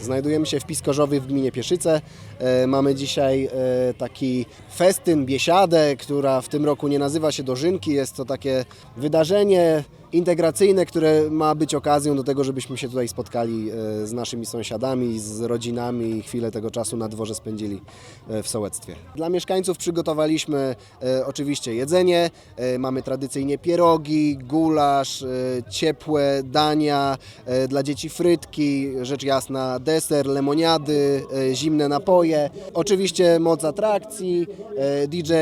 Znajdujemy się w Piskorzowie w gminie Pieszyce. E, Mamy dzisiaj e, taki festyn, biesiadę, która w tym roku nie nazywa się Dożynki. Jest to takie wydarzenie integracyjne, które ma być okazją do tego, żebyśmy się tutaj spotkali e, z naszymi sąsiadami, z rodzinami i chwilę tego czasu na dworze spędzili e, w sołectwie. Dla mieszkańców przygotowaliśmy e, oczywiście jedzenie. Mamy tradycyjnie pierogi, gulasz, ciepłe dania, dla dzieci frytki, rzecz jasna deser, lemoniady, zimne napoje. Oczywiście moc atrakcji, DJ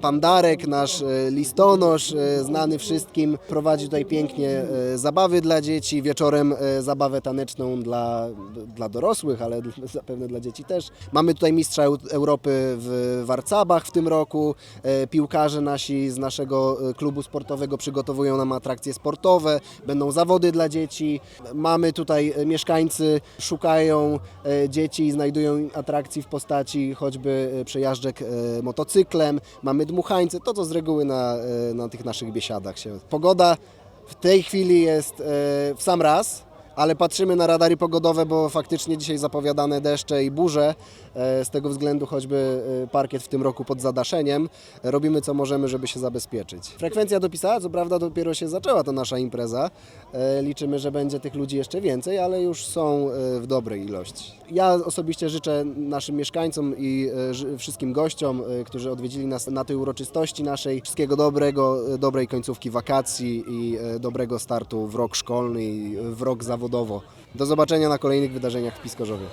Pandarek, nasz listonosz, znany wszystkim, prowadzi tutaj pięknie e, zabawy dla dzieci, wieczorem e, zabawę taneczną dla, dla dorosłych, ale zapewne dla dzieci też. Mamy tutaj mistrza Eu- Europy w Warcabach w tym roku. E, Piłkarze nasi z naszego klubu sportowego przygotowują nam atrakcje sportowe, będą zawody dla dzieci. Mamy tutaj mieszkańcy, szukają dzieci i znajdują atrakcji w postaci choćby przejażdżek motocyklem. Mamy dmuchańce, to co z reguły na, na tych naszych biesiadach się. Pogoda w tej chwili jest e, w sam raz. Ale patrzymy na radary pogodowe, bo faktycznie dzisiaj zapowiadane deszcze i burze. E, Z tego względu choćby e, parkiet w tym roku pod zadaszeniem. Robimy co możemy, żeby się zabezpieczyć. Frekwencja dopisała, co prawda dopiero się zaczęła ta nasza impreza. E, Liczymy, że będzie tych ludzi jeszcze więcej, ale już są w dobrej ilości. Ja osobiście życzę naszym mieszkańcom i wszystkim gościom, którzy odwiedzili nas na tej uroczystości naszej, wszystkiego dobrego, dobrej końcówki wakacji i dobrego startu w rok szkolny i w rok zawodowo. Do zobaczenia na kolejnych wydarzeniach w Piskorzowie.